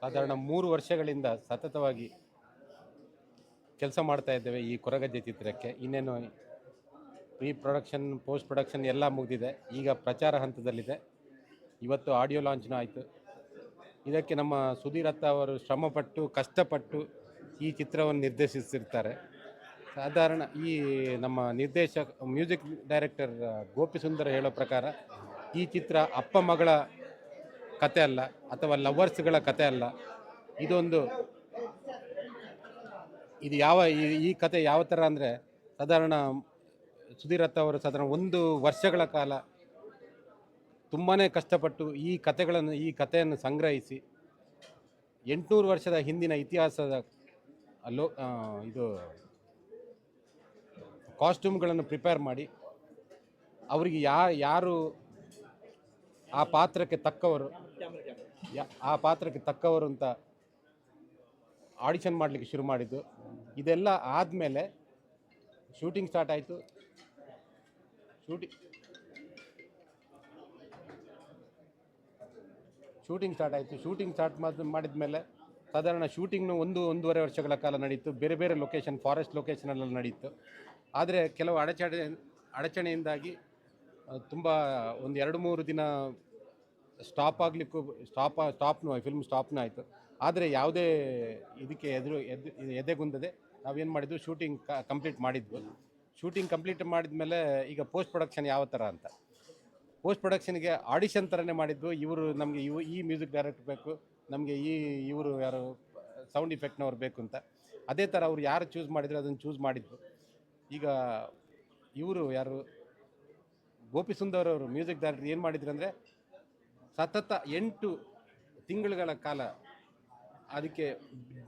ಸಾಧಾರಣ ಮೂರು ವರ್ಷಗಳಿಂದ ಸತತವಾಗಿ ಕೆಲಸ ಮಾಡ್ತಾ ಇದ್ದೇವೆ ಈ ಕೊರಗಜ್ಜೆ ಚಿತ್ರಕ್ಕೆ. ಇನ್ನೇನು ಪ್ರೀ ಪ್ರೊಡಕ್ಷನ್ ಪೋಸ್ಟ್ ಪ್ರೊಡಕ್ಷನ್ ಎಲ್ಲ ಮುಗಿದಿದೆ. ಈಗ ಪ್ರಚಾರ ಹಂತದಲ್ಲಿದೆ. ಇವತ್ತು ಆಡಿಯೋ ಲಾಂಚ್ನೂ ಆಯಿತು. ಇದಕ್ಕೆ ನಮ್ಮ ಸುಧೀರತ್ತ ಅವರು ಶ್ರಮಪಟ್ಟು, ಕಷ್ಟಪಟ್ಟು ಈ ಚಿತ್ರವನ್ನು ನಿರ್ದೇಶಿಸಿರ್ತಾರೆ. ಸಾಧಾರಣ ಈ ನಮ್ಮ ನಿರ್ದೇಶಕ ಮ್ಯೂಸಿಕ್ ಡೈರೆಕ್ಟರ್ ಗೋಪಿ ಸುಂದರ ಹೇಳೋ ಪ್ರಕಾರ ಈ ಚಿತ್ರ ಅಪ್ಪ ಮಗಳ ಕತೆ ಅಲ್ಲ ಅಥವಾ ಲವರ್ಸ್ಗಳ ಕತೆ ಅಲ್ಲ. ಇದೊಂದು ಇದು ಯಾವ ಈ- ಕತೆ ಯಾವ ಥರ ಅಂದರೆ ಸಾಧಾರಣ ಸುಧೀರತ್ ಅವರು ಸಾಧಾರಣ ಒಂದು ವರ್ಷಗಳ ಕಾಲ ತುಂಬಾ ಕಷ್ಟಪಟ್ಟು ಈ ಕತೆಗಳನ್ನು, ಈ ಕಥೆಯನ್ನು ಸಂಗ್ರಹಿಸಿ ಎಂಟುನೂರು ವರ್ಷದ ಹಿಂದಿನ ಇತಿಹಾಸದ ಲೋ ಇದು ಕಾಸ್ಟ್ಯೂಮ್ಗಳನ್ನು ಪ್ರಿಪೇರ್ ಮಾಡಿ ಅವರಿಗೆ ಯಾ, ಯಾರು ಆ ಪಾತ್ರಕ್ಕೆ ತಕ್ಕವರು ಆ ಪಾತ್ರಕ್ಕೆ ತಕ್ಕವರು ಅಂತ ಆಡಿಷನ್ ಮಾಡಲಿಕ್ಕೆ ಶುರು ಮಾಡಿದ್ದು. ಇದೆಲ್ಲ ಆದಮೇಲೆ ಶೂಟಿಂಗ್ ಸ್ಟಾರ್ಟ್ ಆಯಿತು. ಶೂಟಿಂಗ್ ಶೂಟಿಂಗ್ ಸ್ಟಾರ್ಟ್ ಆಯಿತು. ಶೂಟಿಂಗ್ ಸ್ಟಾರ್ಟ್ ಮಾಡಿದ ಮೇಲೆ ಸಾಧಾರಣ ಶೂಟಿಂಗ್ನು ಒಂದು ಒಂದೂವರೆ ವರ್ಷಗಳ ಕಾಲ ನಡೀತು. ಬೇರೆ ಬೇರೆ ಲೊಕೇಶನ್ ಫಾರೆಸ್ಟ್ ಲೊಕೇಶನಲ್ಲೆಲ್ಲ ನಡೀತು. ಆದರೆ ಕೆಲವು ಅಡಚಣೆ ಅಡಚಣೆಯಿಂದಾಗಿ ತುಂಬ ಒಂದು ಎರಡು ಮೂರು ದಿನ ಸ್ಟಾಪ್ ಆಗಲಿಕ್ಕೂ ಸ್ಟಾಪ್ ಸ್ಟಾಪ್ನೂ ಫಿಲ್ಮ್ ಸ್ಟಾಪ್ನೂ ಆಯಿತು. ಆದರೆ ಯಾವುದೇ ಇದಕ್ಕೆ ಎದುರು ಎದ್ದು ಎದೆಗುಂದದೆ ನಾವೇನು ಮಾಡಿದ್ವಿ? ಶೂಟಿಂಗ್ ಕಂಪ್ಲೀಟ್ ಮಾಡಿದ್ವು. ಶೂಟಿಂಗ್ ಕಂಪ್ಲೀಟ್ ಮಾಡಿದ ಮೇಲೆ ಈಗ ಪೋಸ್ಟ್ ಪ್ರೊಡಕ್ಷನ್ ಯಾವ ಥರ ಅಂತ. ಪೋಸ್ಟ್ ಪ್ರೊಡಕ್ಷನ್ಗೆ ಆಡಿಷನ್ ಥರನೇ ಮಾಡಿದ್ವು. ಇವರು ನಮಗೆ ಇವು, ಈ ಮ್ಯೂಸಿಕ್ ಡೈರೆಕ್ಟ್ ಬೇಕು, ನಮಗೆ ಈ, ಇವರು ಯಾರು ಸೌಂಡ್ ಇಫೆಕ್ಟ್ನವ್ರು ಬೇಕು ಅಂತ. ಅದೇ ಥರ ಅವ್ರು ಯಾರು ಚೂಸ್ ಮಾಡಿದ್ರು ಅದನ್ನು ಚೂಸ್ ಮಾಡಿದ್ವು. ಈಗ ಇವರು ಯಾರು, ಗೋಪಿ ಸುಂದರ್ ಅವರು ಮ್ಯೂಸಿಕ್ ಡೈರೆಕ್ಟರ್ ಏನು ಮಾಡಿದ್ರು ಅಂದರೆ ಸತತ ಎಂಟು ತಿಂಗಳುಗಳ ಕಾಲ ಅದಕ್ಕೆ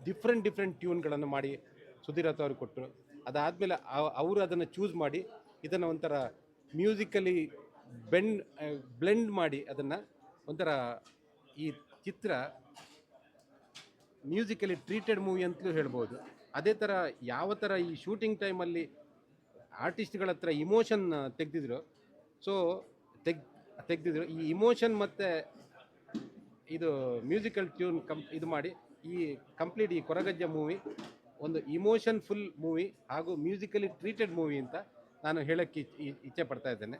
ಡಿಫ್ರೆಂಟ್ ಡಿಫ್ರೆಂಟ್ ಟ್ಯೂನ್ಗಳನ್ನು ಮಾಡಿ ಸುಧೀರತ್ ಅವ್ರಿಗೆ ಕೊಟ್ಟರು. ಅದಾದಮೇಲೆ ಅವರು ಅದನ್ನು ಚೂಸ್ ಮಾಡಿ ಇದನ್ನು ಒಂಥರ ಮ್ಯೂಸಿಕಲಿ ಬೆಂಡ್ ಬ್ಲೆಂಡ್ ಮಾಡಿ ಅದನ್ನು ಒಂಥರ ಈ ಚಿತ್ರ ಮ್ಯೂಸಿಕಲಿ ಟ್ರೀಟೆಡ್ ಮೂವಿ ಅಂತಲೂ ಹೇಳ್ಬೋದು. ಅದೇ ಥರ ಯಾವ ಥರ ಈ ಶೂಟಿಂಗ್ ಟೈಮಲ್ಲಿ ಆರ್ಟಿಸ್ಟ್ಗಳ ಹತ್ರ ಇಮೋಷನ್ ತೆಗೆದಿದ್ರು. ಸೊ ತೆಗ್ ತೆಗೆದಿದ್ರು. ಈ ಇಮೋಷನ್ ಮತ್ತು ಇದು ಮ್ಯೂಸಿಕಲ್ ಟ್ಯೂನ್ ಕಂ ಇದು ಮಾಡಿ ಈ ಕಂಪ್ಲೀಟ್ ಈ ಕೊರಗಜ್ಜ ಮೂವಿ ಒಂದು ಇಮೋಷನ್ ಫುಲ್ ಮೂವಿ ಹಾಗೂ ಮ್ಯೂಸಿಕಲಿ ಟ್ರೀಟೆಡ್ ಮೂವಿ ಅಂತ ನಾನು ಹೇಳಕ್ಕೆ ಇಚ್- ಇಚ್ಛೆ ಪಡ್ತಾ ಇದ್ದೇನೆ.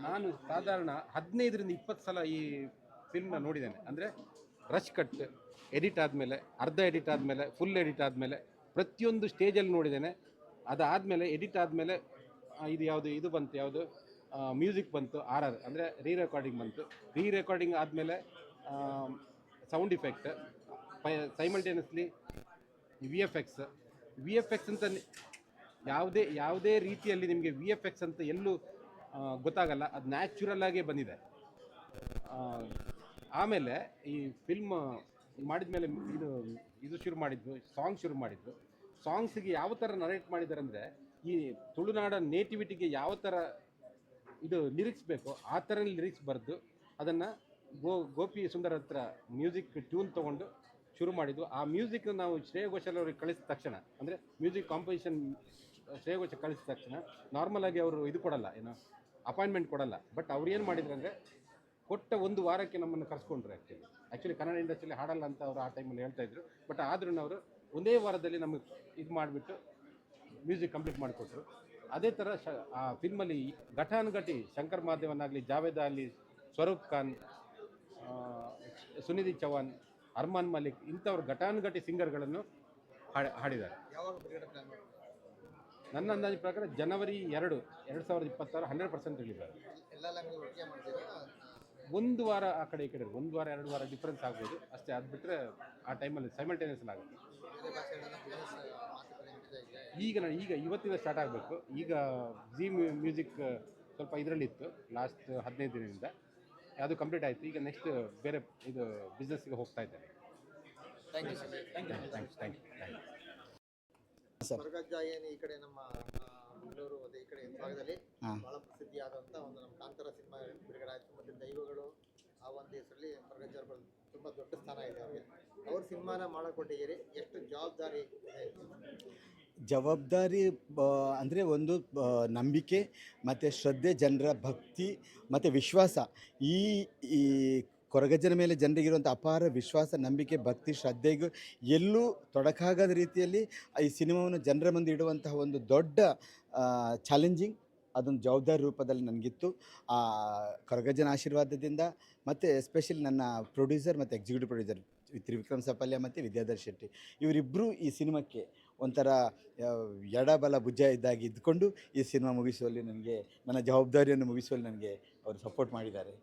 ನಾನು ಸಾಧಾರಣ ಹದಿನೈದರಿಂದ ಇಪ್ಪತ್ತು ಸಲ ಈ ಫಿಲ್ಮ್ನ ನೋಡಿದ್ದೇನೆ. ಅಂದರೆ ರಶ್ ಕಟ್ ಎಡಿಟ್ ಆದಮೇಲೆ ಅರ್ಧ ಎಡಿಟ್ ಆದಮೇಲೆ ಫುಲ್ ಎಡಿಟ್ ಆದಮೇಲೆ ಪ್ರತಿಯೊಂದು ಸ್ಟೇಜಲ್ಲಿ ನೋಡಿದ್ದೇನೆ. ಅದಾದಮೇಲೆ ಎಡಿಟ್ ಆದಮೇಲೆ ಇದು ಯಾವುದು, ಇದು ಬಂತು, ಯಾವುದು ಮ್ಯೂಸಿಕ್ ಬಂತು ಆರ್ ಆರ್ ಅಂದರೆ ರೀ ರೆಕಾರ್ಡಿಂಗ್ ಬಂತು ರೀ ರೆಕಾರ್ಡಿಂಗ್ ಆದಮೇಲೆ sound effect simultaneously V F X V F X ಅಂತ ಯಾವುದೇ ಯಾವುದೇ ರೀತಿಯಲ್ಲಿ ನಿಮಗೆ ವಿ ಎಫ್ ಎಕ್ಸ್ ಅಂತ ಎಲ್ಲೂ ಗೊತ್ತಾಗಲ್ಲ. ಅದು ನ್ಯಾಚುರಲ್ ಆಗೇ ಬಂದಿದೆ. ಆಮೇಲೆ ಈ ಫಿಲ್ಮ್ ಮಾಡಿದ ಮೇಲೆ ಇದು ಇದು ಶುರು ಮಾಡಿದ್ದು ಸಾಂಗ್ ಶುರು ಮಾಡಿದ್ದು. ಸಾಂಗ್ಸಿಗೆ ಯಾವ ಥರ ನರೇಟ್ ಮಾಡಿದ್ದಾರೆ ಅಂದರೆ ಈ ತುಳುನಾಡ ನೇಟಿವಿಟಿಗೆ ಯಾವ ಥರ ಇದು ಲಿರಿಕ್ಸ್ ಬೇಕು ಆ ಥರ ಲಿರಿಕ್ಸ್ ಬರೆದು ಅದನ್ನು ಗೋ, ಗೋಪಿ ಸುಂದರ್ ಹತ್ರ ಮ್ಯೂಸಿಕ್ ಟ್ಯೂನ್ ತೊಗೊಂಡು ಶುರು ಮಾಡಿದ್ದು. ಆ ಮ್ಯೂಸಿಕ್ ನಾವು ಶ್ರೇಯ ಘೋಷಾಲ್ ಅವ್ರಿಗೆ ಕಳಿಸಿದ ತಕ್ಷಣ, ಅಂದರೆ ಮ್ಯೂಸಿಕ್ ಕಾಂಪೋಸಿಷನ್ ಶ್ರೇಯ ಘೋಷ ಕಳಿಸಿದ ತಕ್ಷಣ ನಾರ್ಮಲ್ ಆಗಿ ಅವರು ಇದು ಕೊಡಲ್ಲ, ಏನು ಅಪಾಯಿಂಟ್ಮೆಂಟ್ ಕೊಡಲ್ಲ. ಬಟ್ ಅವ್ರು ಏನು ಮಾಡಿದ್ರು ಅಂದರೆ ಕೊಟ್ಟ ಒಂದು ವಾರಕ್ಕೆ ನಮ್ಮನ್ನು ಕರ್ಸ್ಕೊಂಡ್ರು ಆ್ಯಕ್ಚುಲಿ ಆ್ಯಕ್ಚುಲಿ ಕನ್ನಡ ಇಂಡಸ್ಟ್ರಿಯಲ್ಲಿ ಹಾಡಲ್ಲ ಅಂತ ಅವರು ಆ ಟೈಮಲ್ಲಿ ಹೇಳ್ತಾ ಇದ್ರು. ಬಟ್ ಆದ್ರೂ ಅವರು ಒಂದೇ ವಾರದಲ್ಲಿ ನಮಗೆ ಇದು ಮಾಡಿಬಿಟ್ಟು ಮ್ಯೂಸಿಕ್ ಕಂಪ್ಲೀಟ್ ಮಾಡಿಕೊಟ್ರು. ಅದೇ ಥರ ಶ, ಆ ಫಿಲ್ಮಲ್ಲಿ ಘಟಾನುಘಟಿ ಶಂಕರ್ ಮಹಾದೇವನಾಗಲಿ ಜಾವೇದ ಅಲಿ, ಸ್ವರೂಪ್ ಖಾನ್ ಸುನಿಧಿ ಚೌಹಾನ್ ಅರ್ಮಾನ್ ಮಲಿಕ್ ಇಂಥವ್ರು ಘಟಾನುಘಟಿ ಸಿಂಗರ್ಗಳನ್ನು ಹಾಡಿ, ಹಾಡಿದ್ದಾರೆ. ನನ್ನ ಅಂದಾಜು ಪ್ರಕಾರ ಜನವರಿ ಎರಡು ಎರಡು ಸಾವಿರದ ಇಪ್ಪತ್ತಾರು ಹಂಡ್ರೆಡ್ ಪರ್ಸೆಂಟ್ ಹೇಳಿದ್ದಾರೆ ಎಲ್ಲ ಲ್ಯಾಂಗ್ವೇಜ್ ಒಟ್ಟಿಗೆ ಮಾಡ್ತೀರಾ ಒಂದು ವಾರ ಆ ಕಡೆ ಈ ಕಡೆ ಒಂದು ವಾರ ಎರಡು ವಾರ ಡಿಫ್ರೆನ್ಸ್ ಆಗ್ಬೋದು. ಅಷ್ಟೇ ಅದು ಬಿಟ್ಟರೆ ಆ ಟೈಮಲ್ಲಿ ಸೈಮಲ್ಟೇನಿಯಸ್ ಆಗುತ್ತೆ. ಈಗ ನಾನು ಈಗ ಇವತ್ತಿಂದ ಸ್ಟಾರ್ಟ್ ಆಗಬೇಕು. ಈಗ ಜಿ ಮ್ಯೂಸಿಕ್ ಸ್ವಲ್ಪ ಇದರಲ್ಲಿತ್ತು ಲಾಸ್ಟ್ ಹದಿನೈದು ದಿನದಿಂದ. ಅದು ಕಂಪ್ಲೀಟ್ ಆಯಿತು. ಈಗ ನೆಕ್ಸ್ಟ್ ಬೇರೆ ಇದು ಬಿಸ್ನೆಸ್ಗೆ ಹೋಗ್ತಾ ಇದ್ದೇನೆ. Thank you sir you thank you thank you sir ಈ ಕಡೆ ನಮ್ಮ ಮಂಗಳೂರು ಮತ್ತು ಈ ಕಡೆ ಭಾಗದಲ್ಲಿ ಬಹಳ ಪ್ರಸಿದ್ಧಿಯಾದಂತ ಒಂದು ನಮ್ಮ ಕಾಂತಾರ ಸಿನಿಮಾ ಬಿಡುಗಡೆ ಆಯಿತು. ಮತ್ತು ದೈವಗಳು ಆ ಒಂದು ಹೆಸರಲ್ಲಿ ಅವ್ರ ತುಂಬ ದೊಡ್ಡ ಸ್ಥಾನ ಇದೆ ಅವ್ರಿಗೆ. ಅವ್ರ ಸಿನಿಮಾನ ಮಾಡಿಕೊಟ್ಟಿದ್ದೀರಿ ಎಷ್ಟು ಜವಾಬ್ದಾರಿ ಇದೆ? ಜವಾಬ್ದಾರಿ ಅಂದರೆ ಒಂದು ನಂಬಿಕೆ ಮತ್ತು ಶ್ರದ್ಧೆ ಜನರ ಭಕ್ತಿ ಮತ್ತು ವಿಶ್ವಾಸ. ಈ ಈ ಕೊರಗಜ್ಜನ ಮೇಲೆ ಜನರಿಗಿರುವಂಥ ಅಪಾರ ವಿಶ್ವಾಸ ನಂಬಿಕೆ ಭಕ್ತಿ ಶ್ರದ್ಧೆಗೂ ಎಲ್ಲೂ ತೊಡಕಾಗದ ರೀತಿಯಲ್ಲಿ ಈ ಸಿನಿಮಾವನ್ನು ಜನರ ಮುಂದೆ ಇಡುವಂತಹ ಒಂದು ದೊಡ್ಡ ಚಾಲೆಂಜಿಂಗ್ ಅದೊಂದು ಜವಾಬ್ದಾರಿ ರೂಪದಲ್ಲಿ ನನಗಿತ್ತು. ಆ ಕರಗಜನ ಆಶೀರ್ವಾದದಿಂದ ಮತ್ತು ಎಸ್ಪೆಷಲಿ ನನ್ನ ಪ್ರೊಡ್ಯೂಸರ್ ಮತ್ತು ಎಕ್ಸಿಕ್ಯೂಟಿವ್ ಪ್ರೊಡ್ಯೂಸರ್ ತ್ರಿವಿಕ್ರಮ್ ಸಪಲ್ಯ ಮತ್ತು ವಿದ್ಯಾಧರ್ ಶೆಟ್ಟಿ. ಇವರಿಬ್ಬರು ಈ ಸಿನಿಮಾಕ್ಕೆ ಒಂಥರ ಎಡಬಲ ಭುಜ ಇದ್ದಾಗಿ ಇದ್ದುಕೊಂಡು ಈ ಸಿನಿಮಾ ಮುಗಿಸುವಲ್ಲಿ ನನಗೆ ನನ್ನ ಜವಾಬ್ದಾರಿಯನ್ನು ಮುಗಿಸುವಲ್ಲಿ ನನಗೆ ಅವರು ಸಪೋರ್ಟ್ ಮಾಡಿದ್ದಾರೆ.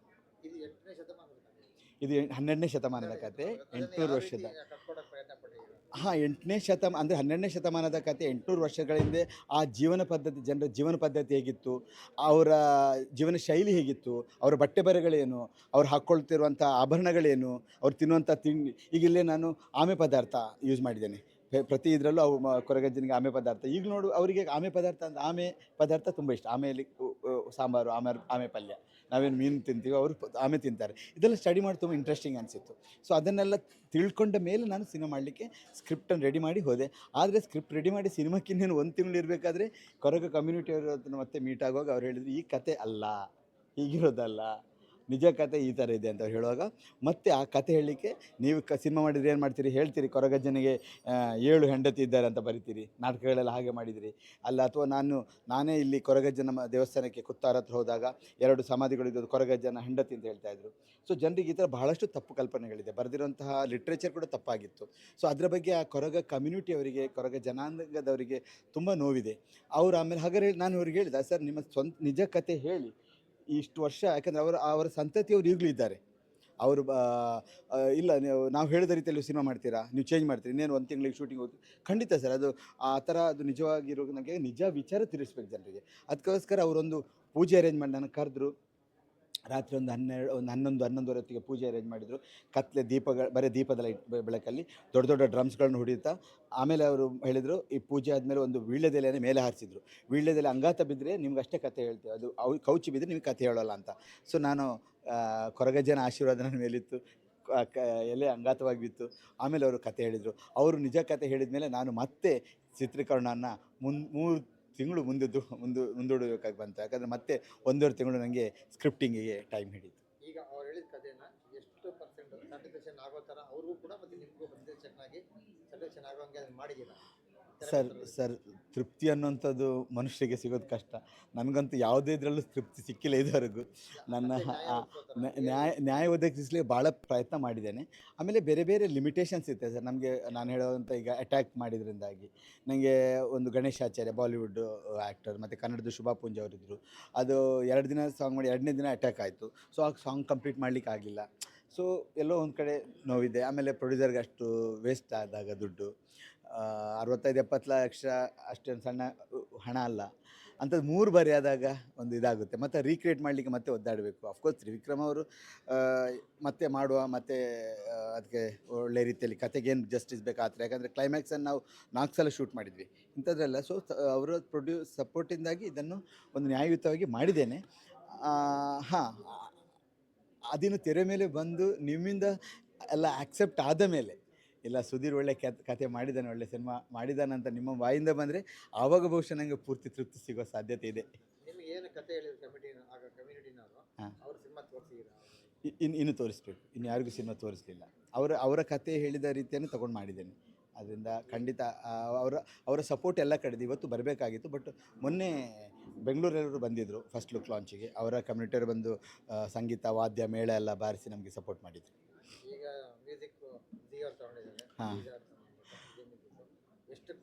ಇದು ಹನ್ನೆರಡನೇ ಶತಮಾನದ ಕತೆ. ಎಂಟುನೂರು ವರ್ಷದ. ಹಾಂ, ಎಂಟನೇ ಶತಮ, ಅಂದರೆ ಹನ್ನೆರಡನೇ ಶತಮಾನದ ಕತೆ ಎಂಟುನೂರು ವರ್ಷಗಳ ಹಿಂದೆ ಆ ಜೀವನ ಪದ್ಧತಿ, ಜನರ ಜೀವನ ಪದ್ಧತಿ ಹೇಗಿತ್ತು, ಅವರ ಜೀವನ ಶೈಲಿ ಹೇಗಿತ್ತು, ಅವರ ಬಟ್ಟೆ ಬರೆಗಳೇನು, ಅವ್ರು ಹಾಕ್ಕೊಳ್ತಿರುವಂಥ ಆಭರಣಗಳೇನು, ಅವ್ರು ತಿನ್ನುವಂಥ ತಿಂಡಿ ಈಗಿಲ್ಲೇ ನಾನು ಆಮೆ ಪದಾರ್ಥ ಯೂಸ್ ಮಾಡಿದ್ದೇನೆ. ಪ್ರತಿ ಇದರಲ್ಲೂ ಅವು ಕೊರಗಜ್ಜನಿಗೆ ಆಮೆ ಪದಾರ್ಥ. ಈಗ ನೋಡು, ಅವರಿಗೆ ಆಮೆ ಪದಾರ್ಥ ಅಂದರೆ ಆಮೆ ಪದಾರ್ಥ ತುಂಬ ಇಷ್ಟ. ಆಮೇಲೆ ಸಾಂಬಾರು, ಆಮೆ ಆಮೆ ಪಲ್ಯ. ನಾವೇನು ಮೀನು ತಿಂತೀವಿ ಅವರು ಆಮೆ ತಿಂತಾರೆ. ಇದೆಲ್ಲ ಸ್ಟಡಿ ಮಾಡಿ ತುಂಬ ಇಂಟ್ರೆಸ್ಟಿಂಗ್ ಅನಿಸಿತ್ತು. ಸೊ ಅದನ್ನೆಲ್ಲ ತಿಳ್ಕೊಂಡ ಮೇಲೆ ನಾನು ಸಿನಿಮಾ ಮಾಡಲಿಕ್ಕೆ ಸ್ಕ್ರಿಪ್ಟನ್ನು ರೆಡಿ ಮಾಡಿ ಹೋದೆ. ಆದರೆ ಸ್ಕ್ರಿಪ್ಟ್ ರೆಡಿ ಮಾಡಿ ಸಿನಿಮಾಕ್ಕಿನ್ನೇನು ಒಂದು ತಿಂಗಳು ಇರಬೇಕಾದ್ರೆ ಕೊರಗ ಕಮ್ಯುನಿಟಿ ಅವರು ಮತ್ತೆ ಮೀಟ್ ಆಗುವಾಗ ಅವ್ರು ಹೇಳಿದ್ರು, ಈ ಕತೆ ಅಲ್ಲ, ಹೀಗಿರೋದಲ್ಲ. ನಿಜ ಕತೆ ಈ ಥರ ಇದೆ ಅಂತ ಹೇಳುವಾಗ, ಮತ್ತೆ ಆ ಕತೆ ಹೇಳಲಿಕ್ಕೆ ನೀವು ಕ ಸಿನಿಮಾ ಮಾಡಿದರೆ ಏನು ಮಾಡ್ತೀರಿ? ಹೇಳ್ತೀರಿ, ಕೊರಗಜ್ಜನಿಗೆ ಏಳು ಹೆಂಡತಿ ಇದ್ದಾರೆ ಅಂತ ಬರಿತೀರಿ. ನಾಟಕಗಳೆಲ್ಲ ಹಾಗೆ ಮಾಡಿದಿರಿ. ಅಲ್ಲ, ಅಥವಾ ನಾನು, ನಾನೇ ಇಲ್ಲಿ ಕೊರಗಜ್ಜನ ದೇವಸ್ಥಾನಕ್ಕೆ ಕುತ್ತಾರ ಹತ್ರ ಹೋದಾಗ ಎರಡು ಸಮಾಧಿಗಳಿದ್ದು ಕೊರಗಜ್ಜನ ಹೆಂಡತಿ ಅಂತ ಹೇಳ್ತಾ ಇದ್ರು. ಸೊ, ಜನರಿಗೆ ಈ ಥರ ಬಹಳಷ್ಟು ತಪ್ಪು ಕಲ್ಪನೆಗಳಿದೆ. ಬರೆದಿರುವಂತಹ ಲಿಟ್ರೇಚರ್ ಕೂಡ ತಪ್ಪಾಗಿತ್ತು. ಸೊ, ಅದರ ಬಗ್ಗೆ ಆ ಕೊರಗ ಕಮ್ಯುನಿಟಿಯವರಿಗೆ ಕೊರಗ ಜನಾಂಗದವರಿಗೆ ತುಂಬ ನೋವಿದೆ. ಅವರು ಆಮೇಲೆ ಹಾಗಾದ್ರೆ ನಾನು ಅವ್ರಿಗೆ ಹೇಳಿದೆ, ಸರ್, ನಿಮ್ಮ ಸ್ವಂತ ನಿಜ ಕತೆ ಹೇಳಿ ಇಷ್ಟು ವರ್ಷ, ಯಾಕಂದರೆ ಅವರು, ಅವರ ಸಂತತಿಯವರು ಈಗಲೂ ಇದ್ದಾರೆ. ಅವರು ಇಲ್ಲ, ನೀವು, ನಾವು ಹೇಳಿದ ರೀತಿಯಲ್ಲಿ ಸಿನಿಮಾ ಮಾಡ್ತೀರಾ? ನೀವು ಚೇಂಜ್ ಮಾಡ್ತೀರಿ? ಇನ್ನೇನು ಒಂದು ತಿಂಗಳಿಗೆ ಶೂಟಿಂಗ್ ಹೋಗ್ತೀವಿ ಖಂಡಿತ ಸರ್, ಅದು ಆ ಥರ ಅದು ನಿಜವಾಗಿರೋ ನನಗೆ ನಿಜ ವಿಚಾರ ತಿಳಿಸ್ಬೇಕು ಜನರಿಗೆ. ಅದಕ್ಕೋಸ್ಕರ ಅವರೊಂದು ಪೂಜೆ ಅರೇಂಜ್ಮೆಂಟ್ ನನಗೆ ಕರೆದ್ರು. ರಾತ್ರಿ ಒಂದು ಹನ್ನೆರಡು, ಒಂದು ಹನ್ನೊಂದು ಹನ್ನೊಂದುವರೆ ಹೊತ್ತಿಗೆ ಪೂಜೆ ಅರೇಂಜ್ ಮಾಡಿದರು. ಕತ್ಲೆ ದೀಪಗಳ, ಬರೀ ದೀಪದ ಲೈಟ್ ಬೆಳಕಲ್ಲಿ. ದೊಡ್ಡ ದೊಡ್ಡ ಡ್ರಮ್ಸ್ಗಳನ್ನು ಹೊಡಿತಾ ಆಮೇಲೆ ಅವರು ಹೇಳಿದರು, ಈ ಪೂಜೆ ಆದಮೇಲೆ ಒಂದು ವೀಳ್ಯದೆಲೆಯನ್ನು ಮೇಲೆ ಹಾರಿಸಿದರು. ವೀಳ್ಯದೆಲೆ ಅಂಗಾತ ಬಿದ್ದರೆ ನಿಮ್ಗೆ ಅಷ್ಟೇ ಕತೆ ಹೇಳ್ತೀವಿ ಅದು ಅವು ಕೌಚಿ ಬಿದ್ದರೆ ನಿಮಗೆ ಕತೆ ಹೇಳೋಲ್ಲ ಅಂತ. ಸೊ ನಾನು ಕೊರಗಜನ ಆಶೀರ್ವಾದ ನನ್ನ ಮೇಲಿತ್ತು ಎಲೆ ಅಂಗಾತವಾಗಿ ಬಿತ್ತು. ಆಮೇಲೆ ಅವರು ಕತೆ ಹೇಳಿದರು. ಅವರು ನಿಜ ಕತೆ ಹೇಳಿದ ಮೇಲೆ ನಾನು ಮತ್ತೆ ಚಿತ್ರೀಕರಣವನ್ನು ಮುನ್, ಮೂರು ತಿಂಗಳು ಮುಂದಿದ್ದು ಮುಂದು ಮುಂದೂಡಬೇಕಾಗಿ ಬಂತು. ಯಾಕಂದರೆ ಮತ್ತೆ ಒಂದೂವರೆ ತಿಂಗಳು ನನಗೆ ಸ್ಕ್ರಿಪ್ಟಿಂಗಿಗೆ ಟೈಮ್ ಹಿಡಿತು. ಈಗ ಅವ್ರು ಹೇಳಿದ ಕಥೆನ ಎಷ್ಟು ಪರ್ಸೆಂಟ್ ಆಗೋ ಥರ ಅವ್ರಿಗೂ ಕೂಡ ಮತ್ತೆ ನಿಮಗೂ ಚೆನ್ನಾಗಿ ಆಗಿ ಆಗೋ ಹಂಗೆ ಮಾಡಿದ್ದೀರಾ? ಸರ್ ಸರ್ ತೃಪ್ತಿ ಅನ್ನುವಂಥದ್ದು ಮನುಷ್ಯರಿಗೆ ಸಿಗೋದು ಕಷ್ಟ. ನನಗಂತೂ ಯಾವುದೇ ಇದರಲ್ಲೂ ತೃಪ್ತಿ ಸಿಕ್ಕಿಲ್ಲ ಇದುವರೆಗೂ. ನನ್ನ ನ್ಯಾಯ ನ್ಯಾಯ ಒದಗಿಸಲಿ ಭಾಳ ಪ್ರಯತ್ನ ಮಾಡಿದ್ದೇನೆ. ಆಮೇಲೆ ಬೇರೆ ಬೇರೆ ಲಿಮಿಟೇಷನ್ಸ್ ಇತ್ತೆ ಸರ್. ನಮಗೆ ನಾನು ಹೇಳುವಂಥ ಈಗ ಅಟ್ಯಾಕ್ ಮಾಡಿದ್ರಿಂದಾಗಿ. ನನಗೆ ಒಂದು ಗಣೇಶಾಚಾರ್ಯ ಬಾಲಿವುಡ್ ಆ್ಯಕ್ಟರ್ ಮತ್ತು ಕನ್ನಡದ ಶುಭಾ ಪೂಂಜೆ ಅವರಿದ್ದರು ಅದು ಎರಡು ದಿನ ಸಾಂಗ್ ಮಾಡಿ ಎರಡನೇ ದಿನ ಅಟ್ಯಾಕ್ ಆಯಿತು. ಸೊ ಆ ಸಾಂಗ್ ಕಂಪ್ಲೀಟ್ ಮಾಡಲಿಕ್ಕೆ ಆಗಲಿಲ್ಲ ಸೊ ಎಲ್ಲೋ ಒಂದು ಕಡೆ ನೋವಿದೆ. ಆಮೇಲೆ ಪ್ರೊಡ್ಯೂಸರ್ಗೆ ಅಷ್ಟು ವೇಸ್ಟ್ ಆದಾಗ ದುಡ್ಡು. ಅರವತ್ತೈದು, ಎಪ್ಪತ್ತು ಲಕ್ಷ ಅಷ್ಟೊಂದು ಸಣ್ಣ ಹಣ ಅಲ್ಲ. ಅಂಥದ್ದು ಮೂರು ಬಾರಿ ಆದಾಗ ಒಂದು ಇದಾಗುತ್ತೆ. ಮತ್ತು ರೀಕ್ರಿಯೇಟ್ ಮಾಡಲಿಕ್ಕೆ ಮತ್ತೆ ಒದ್ದಾಡಬೇಕು. ಅಫ್ಕೋರ್ಸ್ ತ್ರಿವಿಕ್ರಮ್ ಅವರು ಮತ್ತೆ ಮಾಡುವ, ಮತ್ತೆ ಅದಕ್ಕೆ ಒಳ್ಳೆ ರೀತಿಯಲ್ಲಿ ಕತೆಗೇನು ಜಸ್ಟಿಸ್ ಬೇಕಾಗ್ತದೆ ಯಾಕಂದರೆ ಕ್ಲೈಮ್ಯಾಕ್ಸನ್ನು ನಾವು ನಾಲ್ಕು ಸಲ ಶೂಟ್ ಮಾಡಿದ್ವಿ. ಇಂಥದ್ರೆಲ್ಲ. ಸೊ, ಅವರ ಪ್ರೊಡ್ಯೂ ಸಪೋರ್ಟಿಂದಾಗಿ ಇದನ್ನು ಒಂದು ನ್ಯಾಯಯುತವಾಗಿ ಮಾಡಿದ್ದೇನೆ. ಹಾಂ ಅದಿನ್ನು ತೆರೆ ಮೇಲೆ ಬಂದು ನಿಮ್ಮಿಂದ ಎಲ್ಲ ಆಕ್ಸೆಪ್ಟ್ ಆದ ಮೇಲೆ ಇಲ್ಲ ಸುಧೀರ್ ಒಳ್ಳೆ ಕೆತ್ ಮಾಡಿದ್ದಾನೆ ಒಳ್ಳೆ ಸಿನಿಮಾ ಅಂತ ನಿಮ್ಮ ಬಾಯಿಂದ ಬಂದರೆ ಆವಾಗ ಬಹುಶಃ ನನಗೆ ಪೂರ್ತಿ ತೃಪ್ತಿ ಸಿಗೋ ಸಾಧ್ಯತೆ ಇದೆ. ಇನ್ನು ಇನ್ನು ತೋರಿಸ್ಬೇಕು. ಇನ್ನು ಯಾರಿಗೂ ಸಿನಿಮಾ ತೋರಿಸಲಿಲ್ಲ. ಅವರ ಅವರ ಕತೆ ಹೇಳಿದ ರೀತಿಯನ್ನು ತಗೊಂಡು ಮಾಡಿದ್ದೇನೆ. ಅದರಿಂದ ಖಂಡಿತ ಅವರ ಅವರ ಸಪೋರ್ಟ್ ಎಲ್ಲ ಕಡೆದು ಇವತ್ತು ಬರಬೇಕಾಗಿತ್ತು. ಬಟ್ ಮೊನ್ನೆ ಬೆಂಗಳೂರವರು ಬಂದಿದ್ದರು ಫಸ್ಟ್ ಲುಕ್ ಲಾಂಚಿಗೆ ಅವರ ಕಮ್ಯುನಿಟಿಯವರು ಬಂದು ಸಂಗೀತ ವಾದ್ಯ ಮೇಳ ಎಲ್ಲ ಬಾರಿಸಿ ನಮಗೆ ಸಪೋರ್ಟ್ ಮಾಡಿದರು. ಈಗ ಮ್ಯೂಸಿಕ್ ಹಾ.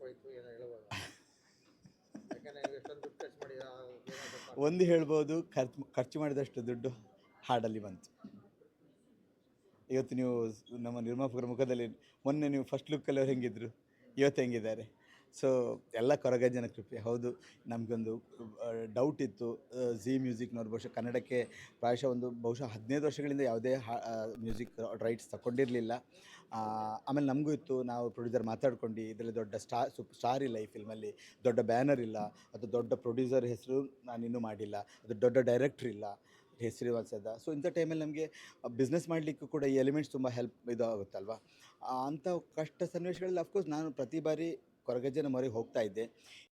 ಹೋಯ್ತು ಏನೋ ಹೇಳ್ಬೋದು. ಒಂದು ಹೇಳ್ಬೋದು ಖರ್ಚು ಖರ್ಚು ಮಾಡಿದಷ್ಟು ದುಡ್ಡು ಹಾಡಲ್ಲಿ ಬಂತು. ಇವತ್ತು ನೀವು ನಮ್ಮ ನಿರ್ಮಾಪಕರ ಮುಖದಲ್ಲಿ ಮೊನ್ನೆ ನೀವು ಫಸ್ಟ್ ಲುಕ್ಕಲ್ಲಿ ಅವ್ರು ಹೆಂಗಿದ್ರು? ಇವತ್ತು ಹೆಂಗಿದ್ದಾರೆ? ಸೊ ಎಲ್ಲ ಕೊರಗಜ್ಜನ ಕೃಪೆ. ಹೌದು, ನಮಗೊಂದು ಡೌಟ್ ಇತ್ತು. ಝಿ ಮ್ಯೂಸಿಕ್ನವ್ರು ಬಹುಶಃ ಕನ್ನಡಕ್ಕೆ ಪ್ರಾಯಶಃ ಒಂದು, ಬಹುಶಃ ಹದಿನೈದು ವರ್ಷಗಳಿಂದ ಯಾವುದೇ ಮ್ಯೂಸಿಕ್ ರೈಟ್ಸ್ ತಗೊಂಡಿರಲಿಲ್ಲ ಆಮೇಲೆ ನಮಗೂ ಇತ್ತು. ನಾವು ಪ್ರೊಡ್ಯೂಸರ್ ಮಾತಾಡ್ಕೊಂಡು ಇದರಲ್ಲಿ ದೊಡ್ಡ ಸ್ಟಾರ್ ಸೂಪ್ ಸ್ಟಾರ್ ಇಲ್ಲ ಈ ಫಿಲ್ಮಲ್ಲಿ ದೊಡ್ಡ ಬ್ಯಾನರ್ ಇಲ್ಲ, ಅದು ದೊಡ್ಡ ಪ್ರೊಡ್ಯೂಸರ್ ಹೆಸರು ನಾನು ಇನ್ನೂ ಮಾಡಿಲ್ಲ, ಅದು ದೊಡ್ಡ ಡೈರೆಕ್ಟ್ರ್ ಇಲ್ಲ. ಹೆಸರಿವಾಸದ ಸೊ ಇಂಥ ಟೈಮಲ್ಲಿ ನಮಗೆ ಬಿಸ್ನೆಸ್ ಮಾಡಲಿಕ್ಕೂ ಕೂಡ ಈ ಎಲಿಮೆಂಟ್ಸ್ ತುಂಬ ಹೆಲ್ಪ್ ಇದಾಗುತ್ತಲ್ವ? ಅಂಥ ಕಷ್ಟ ಸನ್ನಿವೇಶಗಳಲ್ಲಿ ಅಫ್ಕೋರ್ಸ್ ನಾನು ಪ್ರತಿ ಬಾರಿ ಕೊರಗಜ್ಜನ ಮೊರೆ ಹೋಗ್ತಾ ಇದ್ದೆ.